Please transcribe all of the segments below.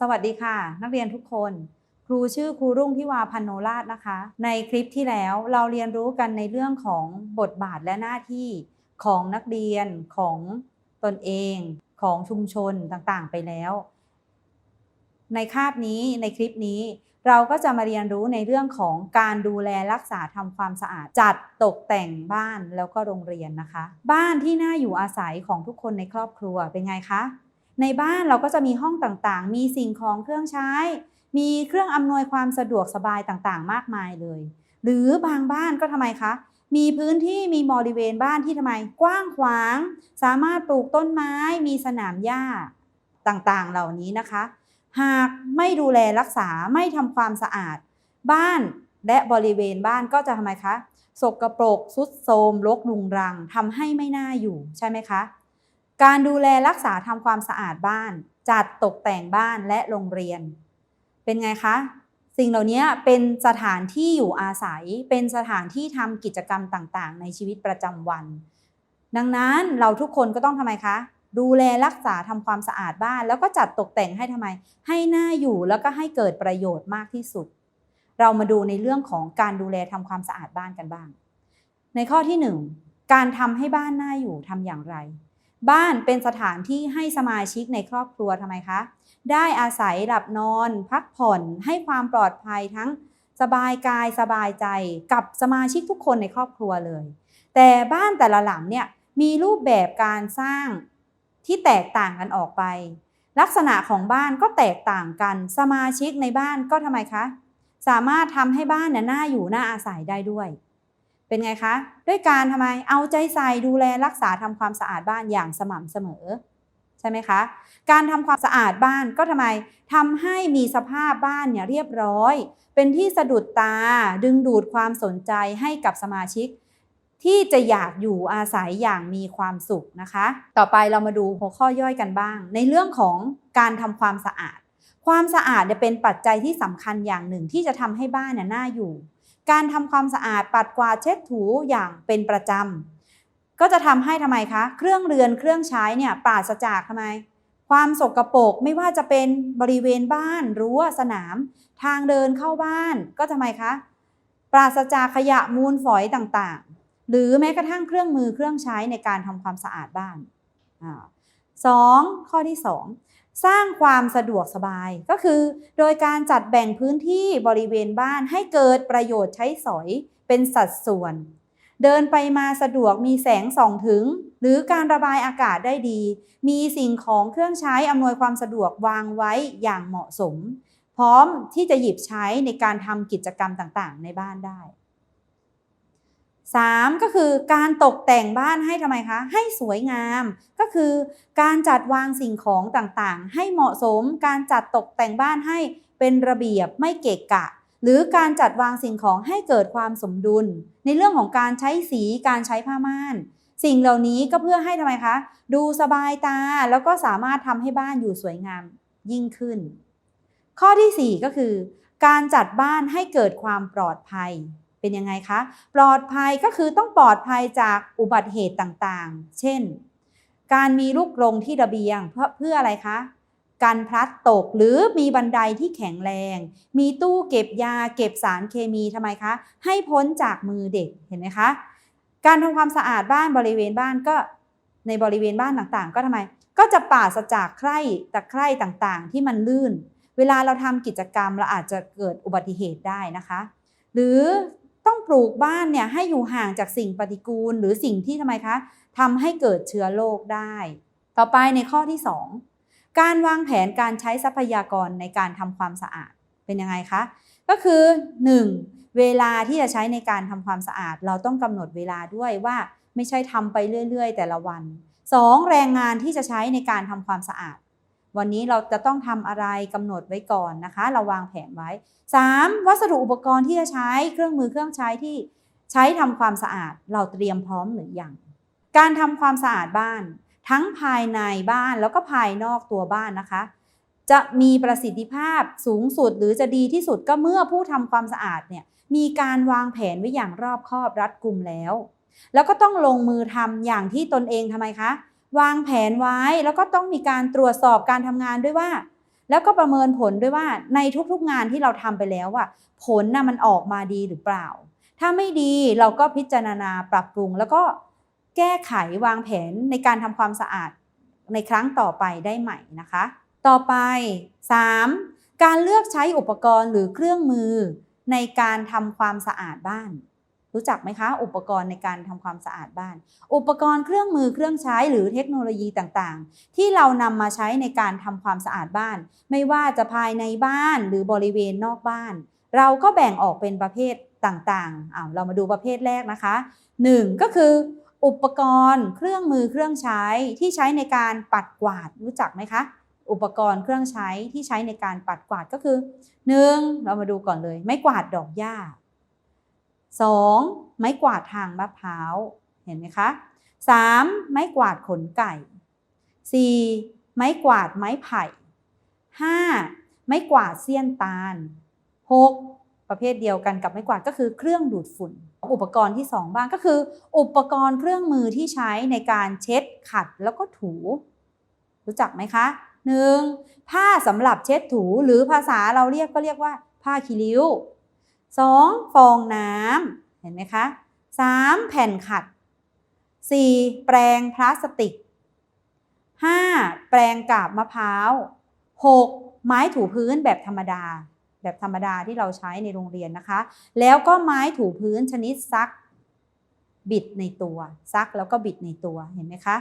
สวัสดีค่ะ นักเรียนทุกคน ครูชื่อครูรุ่งทิวาพันโนราชนะคะ ในคลิปที่แล้วเราเรียนรู้กันในเรื่องของบทบาทและหน้าที่ของนักเรียนของตนเองของชุมชนต่างๆ ไปแล้ว ในคาบนี้ในคลิปนี้เราก็จะมาเรียนรู้ในเรื่องของการดูแลรักษาทำความสะอาด จัดตกแต่งบ้านแล้วก็โรงเรียนนะคะ บ้านที่น่าอยู่อาศัยของทุกคนในครอบครัวเป็นไงคะ ในบ้านเราก็จะมีห้องต่างๆ มีสิ่งของเครื่องใช้ มีเครื่องอำนวยความสะดวกสบายต่างๆ มากมายเลย หรือบางบ้านก็ทำไมคะ มีพื้นที่มีบริเวณบ้านที่ทำไมกว้างขวาง สามารถปลูกต้นไม้ มีสนามหญ้าต่างๆ เหล่านี้นะคะ หากไม่ดูแลรักษาไม่ทำความสะอาด บ้านและบริเวณบ้านก็จะทำไมคะสกปรกสุดโทมรกรุงรังทำให้ไม่น่าอยู่ใช่ไหมคะ การดูแลรักษาทำความสะอาดบ้าน จัดตกแต่งบ้านและโรงเรียน เป็นไงคะ สิ่งเหล่านี้เป็นสถานที่อยู่อาศัย เป็นสถานที่ทำกิจกรรมต่างๆ ในชีวิตประจำวัน ดังนั้นเราทุกคนก็ต้องทำไมคะ ดูแลรักษาทำความสะอาดบ้าน แล้วก็จัดตกแต่งให้ทำไม ให้หน่าอยู่แล้วก็ให้เกิดประโยชน์มากที่สุด เรามาดูในเรื่องของการดูแลทำความสะอาดบ้านกันบ้าง ในข้อที่หนึ่งการทำให้บ้านน่าอยู่ทำอย่างไร บ้านเป็นสถานที่ให้สมาชิกในครอบครัวทำไมคะ ได้อาศัยหลับนอน พักผ่อนให้ความปลอดภัยทั้งสบายกายสบายใจกับสมาชิกทุกคนในครอบครัวเลย แต่บ้านแต่ละหลังเนี่ยมีรูปแบบการสร้างที่แตกต่างกันออกไป ลักษณะของบ้านก็แตกต่างกัน สมาชิกในบ้านก็ทำไมคะ สามารถทำให้บ้านเนี่ยน่าอยู่น่าอาศัยได้ด้วย เป็นไงคะ ด้วยการทำไมเอาใจใส่ดูแลรักษาทำความสะอาดบ้านอย่างสม่ำเสมอ ใช่ไหมคะ การทำความสะอาดบ้านก็ทำไมทำให้มีสภาพบ้านเนี่ยเรียบร้อย เป็นที่สะดุดตาดึงดูดความสนใจให้กับสมาชิก ที่จะอยากอยู่อาศัยอย่างมีความสุขนะคะ ต่อไปเรามาดูหัวข้อย่อยกันบ้าง ในเรื่องของการทำความสะอาด ความสะอาดเนี่ยเป็นปัจจัยที่สำคัญอย่างหนึ่งที่จะทำให้บ้านเนี่ยน่าอยู่ การทำความสะอาดปัดกวาดเช็ดถูอย่างเป็นประจำก็จะทำให้ทำไมคะ เครื่องเรือนเครื่องใช้เนี่ยปราศจากทำไม ความสกปรกไม่ว่าจะเป็นบริเวณบ้านรั้วสนาม ทางเดินเข้าบ้านก็ทำไมคะปราศจากขยะมูลฝอยต่างๆ หรือแม้กระทั่งเครื่องมือเครื่องใช้ในการทำความสะอาดบ้านอสองข้อที่สอง สร้างความสะดวกสบาย ก็คือ โดยการจัดแบ่งพื้นที่บริเวณบ้านให้เกิดประโยชน์ใช้สอยเป็นสัดส่วน เดินไปมาสะดวกมีแสงส่องถึง หรือการระบายอากาศได้ดี มีสิ่งของเครื่องใช้อำนวยความสะดวกวางไว้อย่างเหมาะสม พร้อมที่จะหยิบใช้ในการทำกิจกรรมต่างๆ ในบ้านได้ 3. ก็คือการตกแต่งบ้านให้ทำไมคะ ให้สวยงาม ก็คือการจัดวางสิ่งของต่างๆ ให้เหมาะสมการจัดตกแต่งบ้านให้เป็นระเบียบไม่เกะกะ หรือการจัดวางสิ่งของให้เกิดความสมดุล ในเรื่องของการใช้สีการใช้ผ้าม่าน สิ่งเหล่านี้ก็เพื่อให้ทำไมคะ ดูสบายตาแล้วก็สามารถทำให้บ้านอยู่สวยงามยิ่งขึ้น ข้อที่ 4 ก็คือ การจัดบ้านให้เกิดความปลอดภัย เป็นยังไงคะ ปลอดภัยก็คือต้องปลอดภัยจากอุบัติเหตุต่างๆ เช่น การมีลูกกรงที่ระเบียงเพื่อเพื่ออะไรคะ การพลัดตกหรือมีบันไดที่แข็งแรง มีตู้เก็บยาเก็บสารเคมีทำไมคะ ให้พ้นจากมือเด็กเห็นไหมคะ การทำความสะอาดบ้านบริเวณบ้านก็ในบริเวณบ้านต่างๆ ก็ทำไม ก็จะปราศจากไคร่ตะไคร่ต่างๆ ที่มันลื่น เวลาเราทำกิจกรรมเราอาจจะเกิดอุบัติเหตุได้นะคะ หรือ ต้องปลูกบ้านเนี่ยให้อยู่ห่างจากสิ่งปฏิกูล หรือสิ่งที่ทำไมคะทำให้เกิดเชื้อโรคได้ ต่อไปในข้อที่ 2 การวางแผนการใช้ทรัพยากรในการทำความสะอาดเป็นยังไงคะ ก็คือ 1. เวลาที่จะใช้ในการทำความสะอาด เราต้องกำหนดเวลาด้วยว่าไม่ใช่ทำไปเรื่อย ๆ แต่ละวัน 2. แรงงานที่จะใช้ในการทำความสะอาด วันนี้เราจะต้องทำอะไรกำหนดไว้ก่อนนะคะ เราวางแผนไว้ 3. วัสดุอุปกรณ์ที่จะใช้เครื่องมือเครื่องใช้ที่ใช้ทำความสะอาดเราเตรียมพร้อมหรือยังการทำความสะอาดบ้าน ทั้งภายในบ้านแล้วก็ภายนอกตัวบ้านนะคะ จะมีประสิทธิภาพสูงสุดหรือจะดีที่สุดก็เมื่อผู้ทำความสะอาดเนี่ยมีการวางแผนไว้อย่างรอบคอบรัดกุมแล้ว แล้วก็ต้องลงมือทำอย่างที่ตนเองทำไมคะ วางแผนไว้แล้วก็ต้องมีการตรวจสอบการทำงานด้วยว่า แล้วก็ประเมินผลด้วยว่าในทุกๆงานที่เราทำไปแล้วอะผลน่ะมันออกมาดีหรือเปล่า ถ้าไม่ดีเราก็พิจารณาปรับปรุง แล้วก็แก้ไขวางแผนในการทำความสะอาดในครั้งต่อไปได้ใหม่นะคะ ต่อไป 3. การเลือกใช้อุปกรณ์หรือเครื่องมือในการทำความสะอาดบ้าน รู้จักไหมคะ อุปกรณ์ในการทำความสะอาดบ้าน อุปกรณ์เครื่องมือเครื่องใช้หรือเทคโนโลยีต่างๆ ที่เรานำมาใช้ในการทำความสะอาดบ้าน ไม่ว่าจะภายในบ้านหรือบริเวณนอกบ้าน เราก็แบ่งออกเป็นประเภทต่างๆอ้าวเรามาดูประเภทแรกนะคะ 1. ก็คือ อุปกรณ์เครื่องมือเครื่องใช้ที่ใช้ในการปัดกวาดรู้จักไหมคะอุปกรณ์เครื่องใช้ที่ใช้ในการปัดกวาดก็คือ 1. เรามาดูก่อนเลย ไม้กวาดดอกหญ้า 2. ไม้กวาดทางมะพร้าว เห็นไหมคะ 3. ไม้กวาดขนไก่ 4. ไม้กวาดไม้ไผ่ 5. ไม้กวาดเสี้ยนตาล 6. ประเภทเดียวกันกับไม้กวาดก็คือเครื่องดูดฝุ่น อุปกรณ์ที่ 2 บ้างก็คือ อุปกรณ์เครื่องมือที่ใช้ในการเช็ดขัดแล้วก็ถู รู้จักไหมคะ 1. ผ้าสำหรับเช็ดถูหรือภาษาเราเรียกก็เรียกว่าผ้าคีริ้ว 2. ฟองน้ำเห็นไหมคะ 3. แผ่นขัด 4. แปรงพลาสติก 5. แปรงกาบมะพร้าว 6. ไม้ถูพื้นแบบธรรมดา แบบธรรมดาที่เราใช้ในโรงเรียนนะคะ แล้วก็ไม้ถูพื้นชนิดซัก บิดในตัวซักแล้วก็บิดในตัวเห็นไหมคะ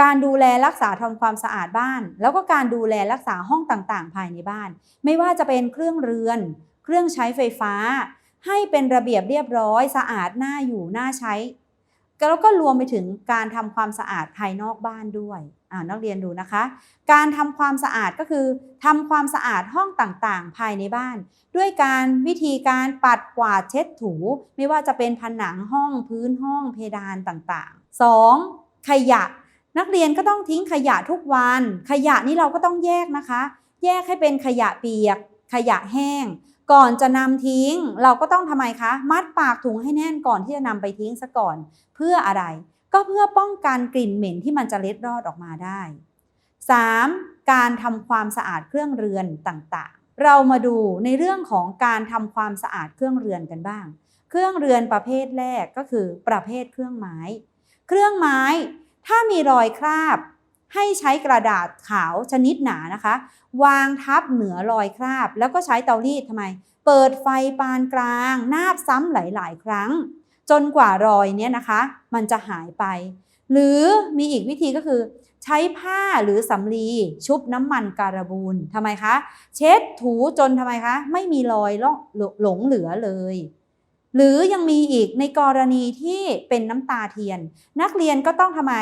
การดูแลรักษาทำความสะอาดบ้าน แล้วก็การดูแลรักษาห้องต่างๆ ภายในบ้าน ไม่ว่าจะเป็นเครื่องเรือน เครื่องใช้ไฟฟ้า ให้เป็นระเบียบเรียบร้อย สะอาดน่าอยู่น่าใช้แล้วก็รวมไปถึงการทำความสะอาดภายนอกบ้านด้วยอ่านักเรียนดูนะคะ การทำความสะอาดก็คือทำความสะอาดห้องต่างๆ ภายในบ้าน ด้วยการวิธีการปัดกวาดเช็ดถู ไม่ว่าจะเป็นผนังห้องพื้นห้องเพดานต่างๆ 2. ขยะนักเรียนก็ต้องทิ้งขยะทุกวัน ขยะนี่เราก็ต้องแยกนะคะ แยกให้เป็นขยะเปียก ขยะแห้ง ก่อนจะนำทิ้งเราก็ต้องทำไมคะ มัดปากถุงให้แน่นก่อนที่จะนำไปทิ้งซะก่อน เพื่ออะไร ก็เพื่อป้องกันกลิ่นเหม็นที่มันจะเล็ดรอดออกมาได้ 3. การทำความสะอาดเครื่องเรือนต่างๆ เรามาดูในเรื่องของการทำความสะอาดเครื่องเรือนกันบ้าง เครื่องเรือนประเภทแรกก็คือประเภทเครื่องไม้ เครื่องไม้ถ้ามีรอยคราบ ให้ใช้กระดาษขาวชนิดหนานะคะ วางทับเหนือรอยคราบ แล้วก็ใช้เตารีดทำไม เปิดไฟปานกลาง นาบซ้ำหลาย ๆ ครั้ง จนกว่ารอยเนี้ยนะคะ มันจะหายไป หรือมีอีกวิธีก็คือ ใช้ผ้าหรือสำลีชุบน้ำมันการบูนทำไมคะ เช็ดถูจนทำไมคะ ไม่มีรอยล่องหลงเหลือเลยหรือยังมีอีกในกรณีที่เป็นน้ำตาเทียน นักเรียนก็ต้องทำไม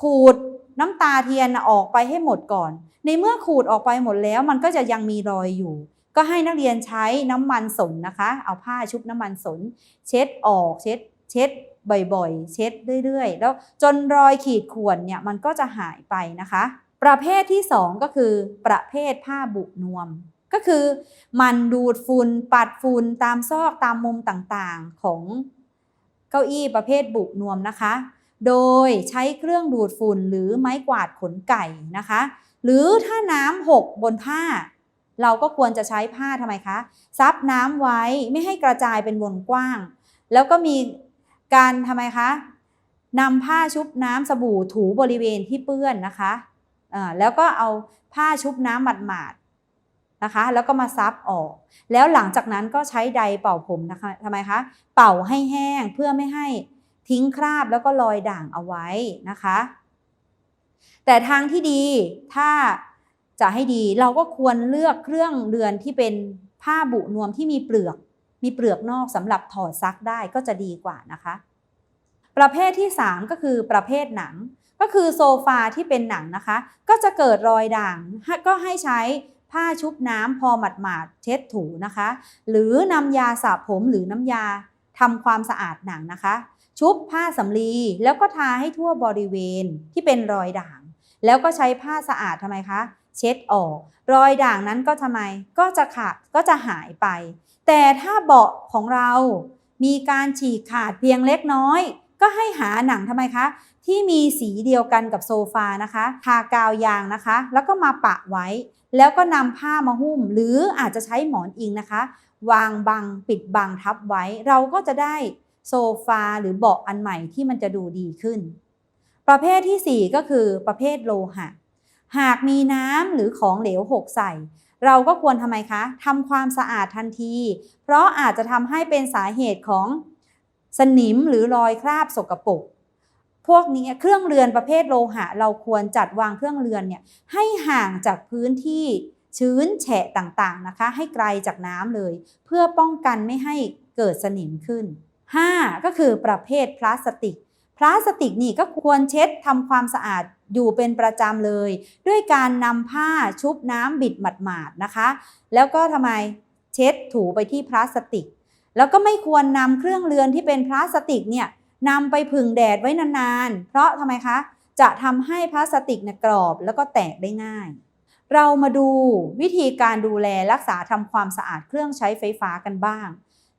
ขูด น้ำตาเทียนออกไปให้หมดก่อน ในเมื่อขูดออกไปหมดแล้วมันก็จะยังมีรอยอยู่ ก็ให้นักเรียนใช้น้ำมันสนนะคะ เอาผ้าชุบน้ำมันสน เช็ดออกเช็ด เช็ดบ่อยๆ เช็ดเรื่อยๆ แล้วจนรอยขีดข่วนเนี่ยมันก็จะหายไปนะคะ ประเภทที่ 2 ก็คือประเภทผ้าบุนวม ก็คือมันดูดฝุ่นปัดฝุ่นตามซอกตามมุมต่างๆของเก้าอี้ประเภทบุนวมนะคะ โดยใช้เครื่องดูดฝุ่นหรือไม้กวาดขนไก่นะคะ หรือถ้าน้ำหกบนผ้า เราก็ควรจะใช้ผ้าทำไมคะ ซับน้ำไว้ไม่ให้กระจายเป็นวงกว้าง แล้วก็มีการทำไมคะนำผ้าชุบน้ำสบู่ถูบริเวณที่เปื้อนนะคะแล้วก็เอาผ้าชุบน้ำหมาดๆนะคะ แล้วก็มาซับออก แล้วหลังจากนั้นก็ใช้ไดร์เป่าผมนะคะทำไมคะ เป่าให้แห้งเพื่อไม่ให้ ทิ้งคราบแล้วก็รอยด่างเอาไว้นะคะ แต่ทางที่ดีถ้าจะให้ดีเราก็ควรเลือกเครื่องเรือนที่เป็นผ้าบุนวมที่มีเปลือก มีเปลือกนอกสำหรับถอดซักได้ก็จะดีกว่านะคะ ประเภทที่ 3 ก็คือประเภทหนัง ก็คือโซฟาที่เป็นหนังนะคะ ก็จะเกิดรอยด่างก็ให้ใช้ผ้าชุบน้ำพอหมาดๆเช็ดถูนะคะ หรือนำยาสระผมหรือน้ำยาทำความสะอาดหนังนะคะ ชุบผ้าสำลีแล้วก็ทาให้ทั่วบริเวณที่เป็นรอยด่าง แล้วก็ใช้ผ้าสะอาดทำไมคะ เช็ดออก รอยด่างนั้นก็ทำไมก็จะขาดก็จะหายไป แต่ถ้าเบาะของเรามีการฉีกขาดเพียงเล็กน้อย ก็ให้หาหนังทำไมคะ ที่มีสีเดียวกันกับโซฟานะคะทากาวยางนะคะ แล้วก็มาปะไว้ แล้วก็นำผ้ามาหุ้ม หรืออาจจะใช้หมอนอิงนะคะ วางบังปิดบังทับไว้ เราก็จะได้ โซฟาหรือเบาะอันใหม่ที่มันจะดูดีขึ้น ประเภทที่ 4 ก็คือประเภทโลหะ หากมีน้ำหรือของเหลวหกใส่ เราก็ควรทำไมคะทำความสะอาดทันที เพราะอาจจะทำให้เป็นสาเหตุของสนิมหรือรอยคราบสกปรกพวกนี้เครื่องเรือนประเภทโลหะ เราควรจัดวางเครื่องเรือนเนี่ยให้ห่างจากพื้นที่ชื้นแฉะต่างๆนะคะ ให้ไกลจากน้ำเลย เพื่อป้องกันไม่ให้เกิดสนิมขึ้น 5. ก็คือประเภทพลาสติก พลาสติกนี่ก็ควรเช็ดทำความสะอาดอยู่เป็นประจำเลย ด้วยการนำผ้าชุบน้ำบิดหมาดๆนะคะ แล้วก็ทำไมเช็ดถูไปที่พลาสติก แล้วก็ไม่ควรนำเครื่องเรือนที่เป็นพลาสติกเนี่ยนำไปผึ่งแดดไว้นานๆ เพราะทำไมคะ จะทำให้พลาสติกเนี่ยกรอบแล้วก็แตกได้ง่าย เรามาดูวิธีการดูแลรักษาทำความสะอาดเครื่องใช้ไฟฟ้ากันบ้าง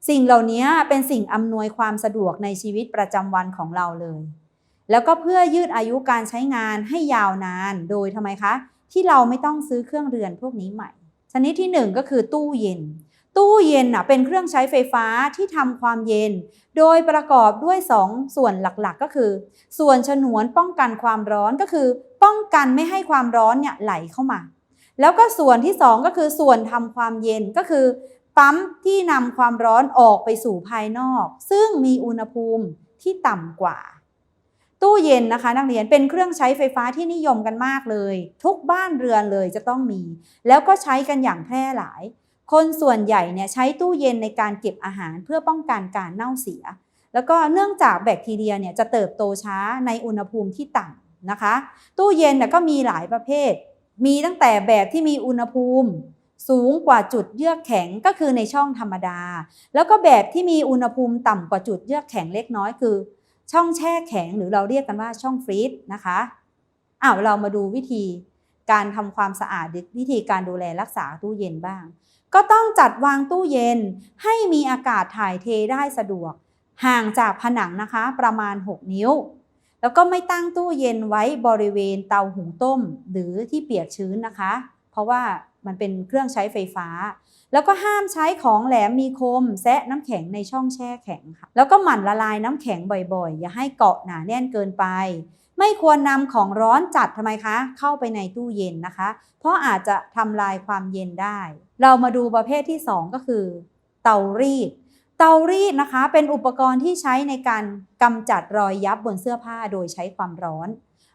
สิ่งเหล่านี้เป็นสิ่งอำนวยความสะดวกในชีวิตประจำวันของเราเลย แล้วก็เพื่อยืดอายุการใช้งานให้ยาวนาน โดยทำไมคะ ที่เราไม่ต้องซื้อเครื่องเรือนพวกนี้ใหม่ ชนิดที่ 1 ก็คือตู้เย็น ตู้เย็นเป็นเครื่องใช้ไฟฟ้าที่ทำความเย็น โดยประกอบด้วย 2 ส่วนหลักๆ ก็คือ ส่วนฉนวนป้องกันความร้อนก็คือ ป้องกันไม่ให้ความร้อนเนี่ยไหลเข้ามาแล้วก็ส่วนที่ 2 ก็คือส่วนทำความเย็นก็คือ ปั๊มที่นำความร้อนออกไปสู่ภายนอก ซึ่งมีอุณหภูมิที่ต่ำกว่า ตู้เย็นนะคะ นักเรียนเป็นเครื่องใช้ไฟฟ้าที่นิยมกันมากเลย ทุกบ้านเรือนเลยจะต้องมี แล้วก็ใช้กันอย่างแพร่หลาย คนส่วนใหญ่เนี่ยใช้ตู้เย็นในการเก็บอาหารเพื่อป้องกันการเน่าเสีย แล้วก็เนื่องจากแบคทีเรียเนี่ยจะเติบโตช้าในอุณหภูมิที่ต่ำนะคะ ตู้เย็นก็มีหลายประเภท มีตั้งแต่แบบที่มีอุณหภูมิ สูงกว่าจุดเยือกแข็งก็คือในช่องธรรมดา แล้วก็แบบที่มีอุณหภูมิต่ำกว่าจุดเยือกแข็งเล็กน้อยคือ ช่องแช่แข็งหรือเราเรียกกันว่าช่องฟรีซนะคะอ้าวเรามาดูวิธีการทำความสะอาดวิธีการดูแลรักษาตู้เย็นบ้าง ก็ต้องจัดวางตู้เย็นให้มีอากาศถ่ายเทได้สะดวก ห่างจากผนังนะคะประมาณ 6 นิ้ว แล้วก็ไม่ตั้งตู้เย็นไว้บริเวณเตาหุงต้ม หรือที่เปียกชื้นนะคะ เพราะว่า มันเป็นเครื่องใช้ไฟฟ้า แล้วก็ห้ามใช้ของแหลมมีคม แซะน้ำแข็งในช่องแช่แข็งค่ะ แล้วก็หมั่นละลายน้ำแข็งบ่อยๆ อย่าให้เกาะหนาแน่นเกินไป ไม่ควรนำของร้อนจัดทำไมคะ เข้าไปในตู้เย็นนะคะ เพราะอาจจะทำลายความเย็นได้ เรามาดูประเภทที่ 2 ก็คือ เตารีดเตารีดนะคะเป็นอุปกรณ์ที่ใช้ในการกำจัดรอยยับบนเสื้อผ้าโดยใช้ความร้อน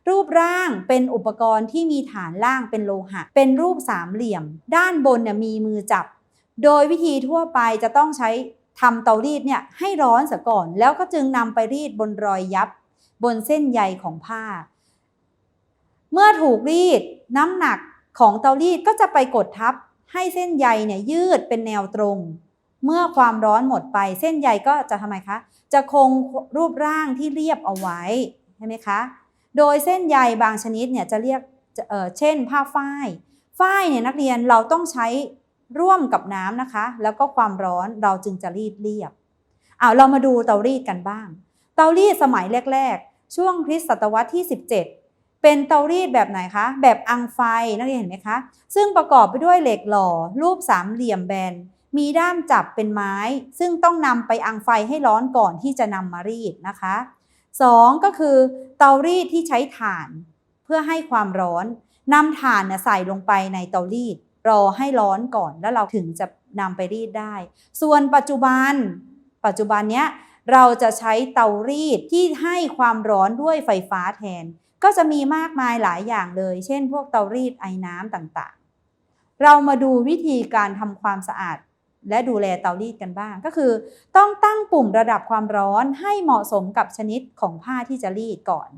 รูปร่างเป็นอุปกรณ์ที่มีฐานล่างเป็นโลหะ เป็นรูปสามเหลี่ยม ด้านบนเนี่ยมีมือจับ โดยวิธีทั่วไปจะต้องใช้ทำเตารีดเนี่ยให้ร้อนเสียก่อน แล้วก็จึงนำไปรีดบนรอยยับ บนเส้นใยของผ้า เมื่อถูกรีดน้ำหนักของเตารีดก็จะไปกดทับ ให้เส้นใยเนี่ยยืดเป็นแนวตรง เมื่อความร้อนหมดไป เส้นใยก็จะทำไมคะ จะคงรูปร่างที่เรียบเอาไว้ใช่ไหมคะ โดยเส้นใยบางชนิดเนี่ยจะเรียกเเช่น ผ้าฝ้ายฝ้ายเนี่ยนักเรียนเราต้องใช้ร่วมกับน้ำนะคะ แล้วก็ความร้อนเราจึงจะรีดเรียบเอาเรามาดูเตารีดกันบ้าง เตารีดสมัยแรก ๆ ช่วงคริสตศตวรรษที่ 17 เป็นเตารีดแบบไหนคะ แบบอังไฟนักเรียนเห็นไหมคะ ซึ่งประกอบไปด้วยเหล็กหล่อ รูปสามเหลี่ยมแบน มีด้ามจับเป็นไม้ ซึ่งต้องนำไปอังไฟให้ร้อนก่อนที่จะนำมารีดนะคะ 2 ก็คือเตารีดที่ใช้ถ่านเพื่อให้ความร้อนนำถ่านใส่ลงไปในเตารีดรอให้ร้อนก่อนแล้วเราถึงจะนำไปรีดได้ ส่วนปัจจุบัน ปัจจุบันเนี้ยเราจะใช้เตารีดที่ให้ความร้อนด้วยไฟฟ้าแทน ก็จะมีมากมายหลายอย่างเลย เช่น พวกเตารีดไอ้น้ำต่างๆ เรามาดูวิธีการทำความสะอาด และดูแลเตารีดกันบ้าง ก็คือ ต้องตั้งปุ่มระดับความร้อนให้เหมาะสมกับชนิดของผ้าที่จะรีดก่อน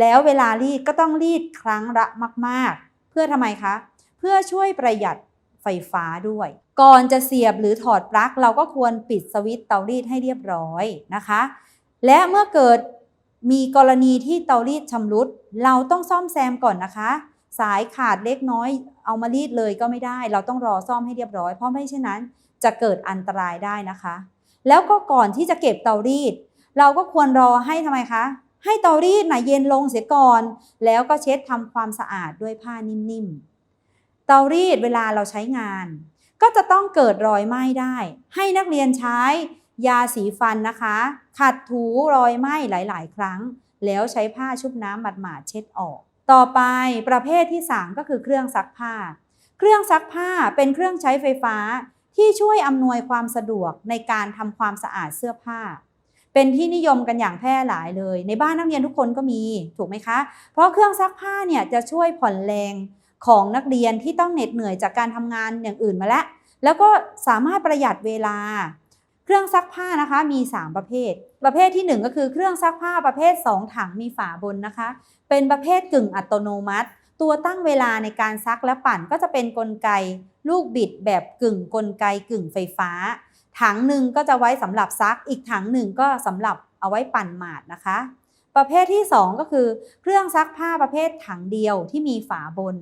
แล้วเวลารีดก็ต้องรีดครั้งละมาก ๆ เพื่อทำไมคะ เพื่อช่วยประหยัดไฟฟ้าด้วย ก่อนจะเสียบหรือถอดปลั๊กเราก็ควรปิดสวิตช์เตารีดให้เรียบร้อยนะคะ และเมื่อเกิดมีกรณีที่เตารีดชำรุด เราต้องซ่อมแซมก่อนนะคะ สายขาดเล็กน้อยเอามารีดเลยก็ไม่ได้ เราต้องรอซ่อมให้เรียบร้อยเพราะไม่เช่นนั้น จะเกิดอันตรายได้นะคะ แล้วก็ก่อนที่จะเก็บเตารีด เราก็ควรรอให้ทำไมคะให้เตารีดนะเย็นลงเสียก่อน แล้วก็เช็ดทำความสะอาดด้วยผ้านิ่มๆ เตารีดเวลาเราใช้งาน ก็จะต้องเกิดรอยไหม้ได้ ให้นักเรียนใช้ยาสีฟันนะคะ ขัดถูรอยไหม้หลาย ๆ ครั้ง แล้วใช้ผ้าชุบน้ำหมาดๆเช็ดออก ต่อไปประเภทที่ 3 ก็คือเครื่องซักผ้า เครื่องซักผ้าเป็นเครื่องใช้ไฟฟ้า ที่ช่วยอำนวยความสะดวกในการทำความสะอาดเสื้อผ้า เป็นที่นิยมกันอย่างแพร่หลายเลย ในบ้านนักเรียนทุกคนก็มีถูกไหมคะ เพราะเครื่องซักผ้าเนี่ยจะช่วยผ่อนแรงของนักเรียนที่ต้องเหน็ดเหนื่อยจากการทำงานอย่างอื่นมาแล้ว แล้วก็สามารถประหยัดเวลา เครื่องซักผ้านะคะมี 3 ประเภท ประเภทที่ 1 ก็คือเครื่องซักผ้าประเภท 2 ถังมีฝาบนนะคะ เป็นประเภทกึ่งอัตโนมัติ ตัวตั้งเวลาในการซักและปั่นก็จะเป็นนกลไก ลูกบิดแบบกึ่งกลไกกึ่งไฟฟ้า ถังหนึ่งก็จะไว้สำหรับซัก อีกถังหนึ่งก็สำหรับเอาไว้ปั่นหมาดนะคะ ประเภทที่ 2 ก็คือ เครื่องซักผ้าประเภทถังเดียวที่มีฝาบน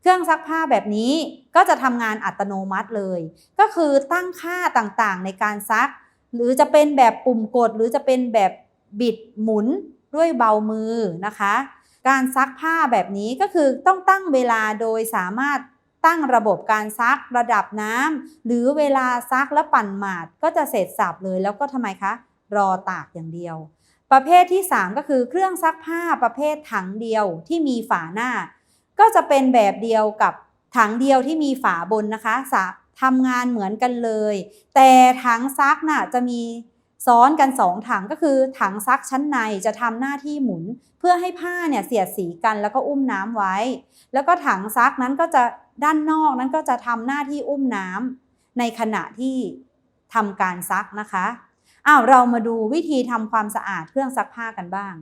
เครื่องซักผ้าแบบนี้ก็จะทำงานอัตโนมัติเลย ก็คือตั้งค่าต่างๆในการซัก หรือจะเป็นแบบปุ่มกด หรือจะเป็นแบบบิดหมุนด้วยเบามือนะคะ การซักผ้าแบบนี้ก็คือต้องตั้งเวลาโดยสามารถตั้งระบบการซักระดับน้ำหรือเวลาซักและปั่นหมาดก็จะเสร็จสับเลยแล้วก็ทำไมคะรอตากอย่างเดียว ประเภทที่ 3 ก็คือเครื่องซักผ้าประเภทถังเดียวที่มีฝาหน้า ก็จะเป็นแบบเดียวกับถังเดียวที่มีฝาบนนะคะสะทำงานเหมือนกันเลย แต่ถังซักน่ะจะมี ซ้อนกัน 2 ถังก็คือถังซักชั้นในจะทำหน้าที่หมุน เพื่อให้ผ้าเนี่ยเสียดสีกันแล้วก็อุ้มน้ำไว้ แล้วก็ถังซักนั้นก็จะด้านนอกนั้นก็จะทำหน้าที่อุ้มน้ำในขณะที่ทำการซักนะคะอ้าวเรามาดูวิธีทำความสะอาดเครื่องซักผ้ากันบ้าง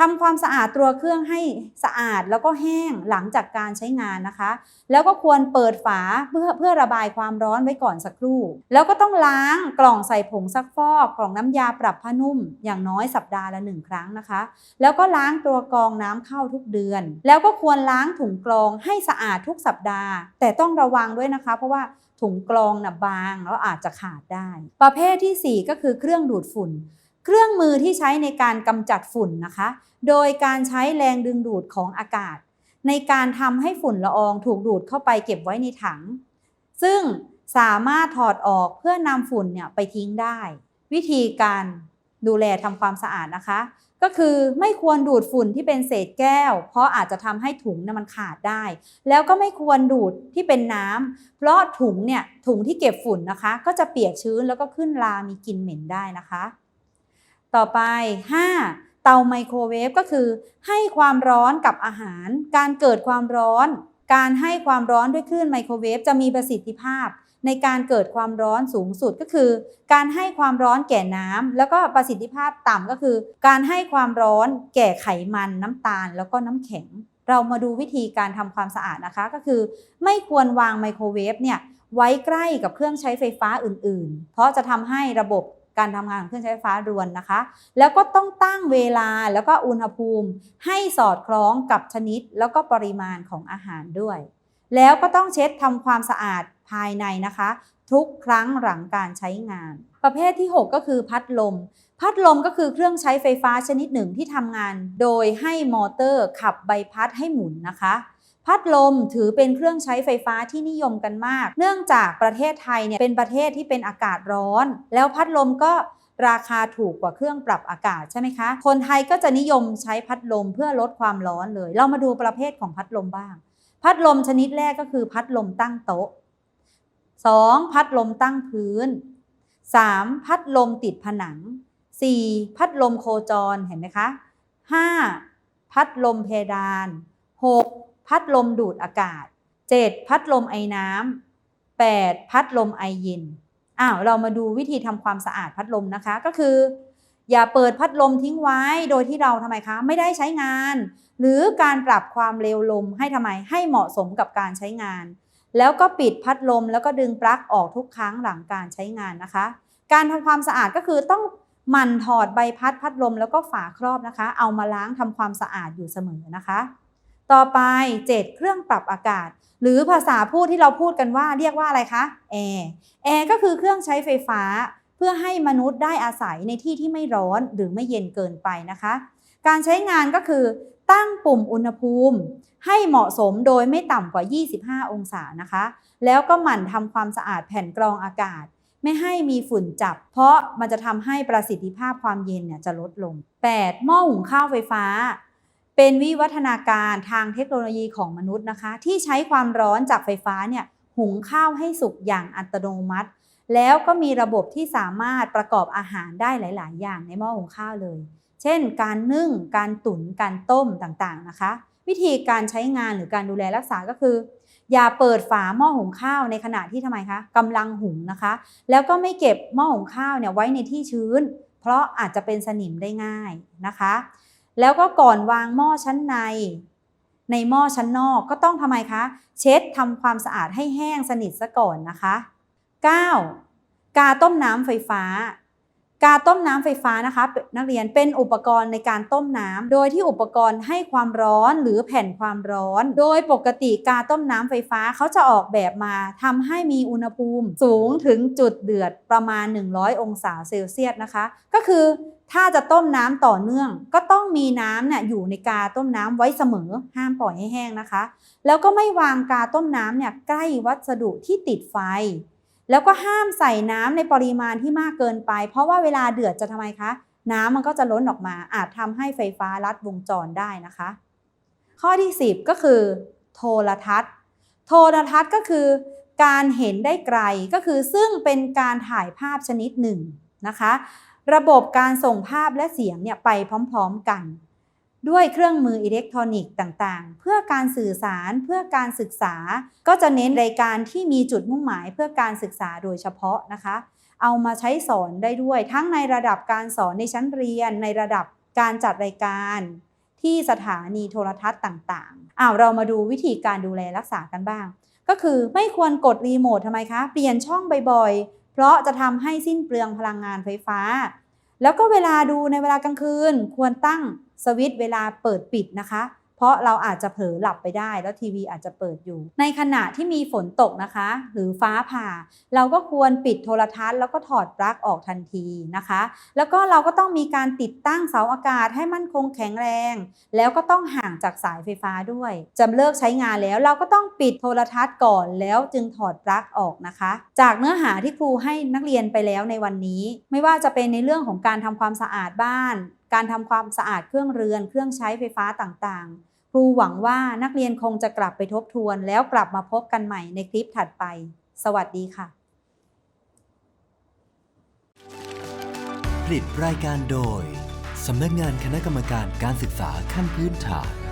ทำความสะอาดตัวเครื่องให้สะอาดแล้วก็แห้งหลังจากการใช้งานนะคะ แล้วก็ควรเปิดฝาเพื่อเพื่อระบายความร้อนไว้ก่อนสักครู่ แล้วก็ต้องล้างกล่องใส่ผงซักฟอกกล่องน้ำยาปรับผ้านุ่ม อย่างน้อยสัปดาห์ละหนึ่งครั้งนะคะ แล้วก็ล้างตัวกรองน้ำเข้าทุกเดือน แล้วก็ควรล้างถุงกรองให้สะอาดทุกสัปดาห์ แต่ต้องระวังด้วยนะคะ เพราะว่าถุงกรองน่ะบางแล้วอาจจะขาดได้ ประเภทที่ 4 ก็คือเครื่องดูดฝุ่น เครื่องมือที่ใช้ในการกำจัดฝุ่นนะคะ โดยการใช้แรงดึงดูดของอากาศ ในการทำให้ฝุ่นละอองถูกดูดเข้าไปเก็บไว้ในถัง ซึ่งสามารถถอดออกเพื่อนำฝุ่นเนี่ยไปทิ้งได้ วิธีการดูแลทำความสะอาดนะคะ ก็คือไม่ควรดูดฝุ่นที่เป็นเศษแก้ว เพราะอาจจะทำให้ถุงเนี่ยมันขาดได้ แล้วก็ไม่ควรดูดที่เป็นน้ำเพราะถุงเนี่ยถุงที่เก็บฝุ่นนะคะ ก็จะเปียกชื้นแล้วก็ขึ้นรามีกลิ่นเหม็นได้นะคะ ต่อไป 5. เตาไมโครเวฟก็คือ ให้ความร้อนกับอาหาร การเกิดความร้อน การให้ความร้อนด้วยคลื่นไมโครเวฟจะมีประสิทธิภาพ ในการเกิดความร้อนสูงสุดก็คือ การให้ความร้อนแก่น้ำแล้วก็ประสิทธิภาพต่ำก็คือ การให้ความร้อนแก่ไขมันน้ำตาล แล้วก็น้ำแข็ง เรามาดูวิธีการทำความสะอาดนะคะก็คือ ไม่ควรวางไมโครเวฟเนี่ยไว้ใกล้กับเครื่องใช้ไฟฟ้าอื่น ๆ เพราะจะทำให้ระบบ การทำงานของเครื่องใช้ไฟฟ้ารวนนะคะ แล้วก็ต้องตั้งเวลาแล้วก็อุณหภูมิ ให้สอดคล้องกับชนิดแล้วก็ปริมาณของอาหารด้วย แล้วก็ต้องเช็ดทำความสะอาดภายในนะคะ ทุกครั้งหลังการใช้งาน ประเภทที่ 6 ก็คือพัดลม พัดลมก็คือเครื่องใช้ไฟฟ้าชนิดหนึ่งที่ทำงาน โดยให้มอเตอร์ขับใบพัดให้หมุนนะคะ พัดลมถือเป็นเครื่องใช้ไฟฟ้าที่นิยมกันมาก เนื่องจากประเทศไทยเนี่ยเป็นประเทศที่เป็นอากาศร้อน แล้วพัดลมก็ราคาถูกกว่าเครื่องปรับอากาศใช่ไหมคะ คนไทยก็จะนิยมใช้พัดลมเพื่อลดความร้อนเลย เรามาดูประเภทของพัดลมบ้าง พัดลมชนิดแรกก็คือพัดลมตั้งโต๊ะ 2. พัดลมตั้งพื้น 3. พัดลมติดผนัง 4. พัดลมโคจรเห็นไหมคะ 5. พัดลมเพดาน 6. พัดลมดูดอากาศ 7. พัดลมไอน้ำ 8. พัดลมไอเย็นอ้าวเรามาดูวิธีทำความสะอาดพัดลมนะคะก็คือ อย่าเปิดพัดลมทิ้งไว้โดยที่เราทำไมคะไม่ได้ใช้งาน หรือการปรับความเร็วลมให้ทำไมให้เหมาะสมกับการใช้งาน แล้วก็ปิดพัดลมแล้วก็ดึงปลั๊กออกทุกครั้งหลังการใช้งานนะคะ การทำความสะอาดก็คือต้องหมั่นถอดใบพัดพัดลมแล้วก็ฝาครอบนะคะ เอามาล้างทำความสะอาดอยู่เสมอนะคะ ต่อไป 7 เครื่องปรับอากาศ หรือภาษาพูดที่เราพูดกันว่าเรียกว่าอะไรคะแอร์แอร์ก็คือเครื่องใช้ไฟฟ้า เพื่อให้มนุษย์ได้อาศัยในที่ที่ไม่ร้อนหรือไม่เย็นเกินไปนะคะ การใช้งานก็คือตั้งปุ่มอุณหภูมิ ให้เหมาะสมโดยไม่ต่ำกว่า 25 องศานะคะ แล้วก็หมั่นทำความสะอาดแผ่นกรองอากาศ ไม่ให้มีฝุ่นจับ เพราะมันจะทำให้ประสิทธิภาพความเย็นเนี่ยจะลดลง 8. หม้อหุงข้าวไฟฟ้า เป็นวิวัฒนาการทางเทคโนโลยีของมนุษย์นะคะ ที่ใช้ความร้อนจากไฟฟ้าเนี่ยหุงข้าวให้สุกอย่างอัตโนมัติ แล้วก็มีระบบที่สามารถประกอบอาหารได้หลาย ๆ อย่างในหม้อหุงข้าวเลย เช่น การนึ่ง การตุ๋นการต้มต่างๆนะคะ วิธีการใช้งานหรือการดูแลรักษาก็คือ อย่าเปิดฝาหม้อหุงข้าวในขณะที่ทำไมคะกำลังหุงนะคะ แล้วก็ไม่เก็บหม้อหุงข้าวเนี่ยไว้ในที่ชื้น เพราะอาจจะเป็นสนิมได้ง่ายนะคะ แล้วก็ก่อนวางหม้อชั้นใน ในหม้อชั้นนอกก็ต้องทำไมคะ เช็ดทำความสะอาดให้แห้งสนิทซะก่อนนะคะ 9. กาต้มน้ำไฟฟ้า กาต้มน้ำไฟฟ้านะคะนักเรียนเป็นอุปกรณ์ในการต้มน้ำโดยที่อุปกรณ์ให้ความร้อนหรือแผ่นความร้อน โดยปกติกาต้มน้ำไฟฟ้าเขาจะออกแบบมาทำให้มีอุณหภูมิสูงถึงจุดเดือดประมาณ 100 องศาเซลเซียสนะคะ ก็คือถ้าจะต้มน้ำต่อเนื่อง ก็ต้องมีน้ำเนี่ยอยู่ในกาต้มน้ำไว้เสมอ ห้ามปล่อยให้แห้งนะคะ แล้วก็ไม่วางกาต้มน้ำเนี่ยใกล้วัสดุที่ติดไฟ แล้วก็ห้ามใส่น้ำในปริมาณที่มากเกินไป เพราะว่าเวลาเดือดจะทำไมคะ น้ำมันก็จะล้นออกมา อาจทำให้ไฟฟ้าลัดวงจรได้นะคะ ข้อที่ 10 ก็คือ โทรทัศน์ โทรทัศน์ก็คือการเห็นได้ไกลก็คือซึ่งเป็นการถ่ายภาพชนิดหนึ่งนะคะ ระบบการส่งภาพและเสียงเนี่ยไปพร้อม ๆกัน ด้วยเครื่องมืออิเล็กทรอนิกส์ต่างๆ เพื่อการสื่อสารเพื่อการศึกษา ก็จะเน้นรายการที่มีจุดมุ่งหมายเพื่อการศึกษาโดยเฉพาะนะคะ เอามาใช้สอนได้ด้วยทั้งในระดับการสอนในชั้นเรียน ในระดับการจัดรายการที่สถานีโทรทัศน์ต่างๆ อ้าวเรามาดูวิธีการดูแลรักษากันบ้าง ก็คือไม่ควรกดรีโมททำไมคะ เปลี่ยนช่องบ่อยๆ เพราะจะทำให้สิ้นเปลืองพลังงานไฟฟ้า แล้วก็เวลาดูในเวลากลางคืน ควรตั้งสวิตช์เวลาเปิดปิดนะคะ เพราะเราอาจจะเผลอหลับไปได้ แล้วทีวีอาจจะเปิดอยู่ ในขณะที่มีฝนตกนะคะ หรือฟ้าผ่า เราก็ควรปิดโทรทัศน์แล้วก็ถอดปลั๊กออกทันทีนะคะ แล้วก็เราก็ต้องมีการติดตั้งเสาอากาศให้มั่นคงแข็งแรง แล้วก็ต้องห่างจากสายไฟฟ้าด้วยจะเลิกใช้งานแล้วเราก็ต้องปิดโทรทัศน์ก่อนแล้วจึงถอดปลั๊กออกนะคะ จากเนื้อหาที่ครูให้นักเรียนไปแล้วในวันนี้ ไม่ว่าจะเป็นในเรื่องของการทำความสะอาดบ้าน การทำความสะอาดเครื่องเรือน เครื่องใช้ไฟฟ้าต่างๆ รูหวังว่านักเรียนคงจะกลับไปทบทวนแล้วกลับมาพบกันใหม่ในคลิปถัดไป สวัสดีค่ะ ผลิตรายการโดย สำนักงานคณะกรรมการการศึกษาขั้นพื้นฐาน